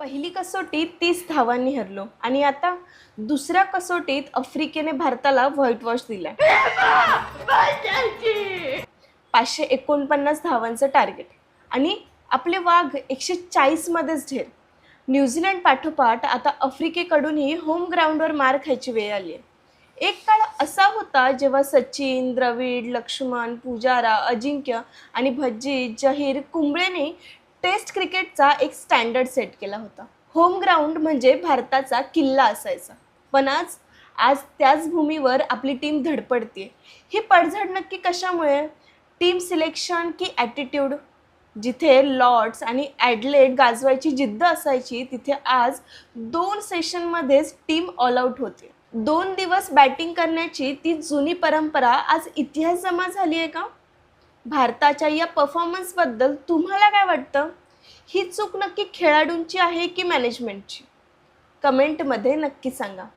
पहिली कसोटी तीस धावांनी हरलो. आणि आता दुसऱ्या कसोटीत आफ्रिकेने भारताला व्हाईट वॉश दिलाय. पाचशे एकोणपन्नास धावांचं टार्गेट. आणि आपले वाघ एकशे चाळीसमध्येच ढेर न्यूझीलंड पाठोपाठ आता आफ्रिकेकडूनही होम ग्राउंडवर मार खायची वेळ आली आहे एक काळ असा होता जेव्हा सचिन द्रविड लक्ष्मण पुजारा अजिंक्य आणि भज्जी जहीर कुंबळेने टेस्ट क्रिकेटचा एक स्टँडर्ड सेट केला होता. होम ग्राउंड म्हणजे भारताचा किल्ला असायचा. पण आज आज त्याच भूमीवर आपली टीम धडपडते ही पडझड नक्की कशामुळे? टीम सिलेक्शन की ॲटिट्यूड? जिथे लॉर्ड्स आणि ॲडलेट गाजवायची जिद्द असायची तिथे आज दोन सेशनमध्येच टीम ऑल आऊट होते. दोन दिवस बॅटिंग करण्याची ती जुनी परंपरा आज इतिहास जमा झाली आहे का? भारताच्या या परफॉर्मन्सबद्दल तुम्हाला काय वाटतं? ही चूक नक्की खेळाडूंची आहे की मॅनेजमेंटची कमेंटमध्ये नक्की सांगा.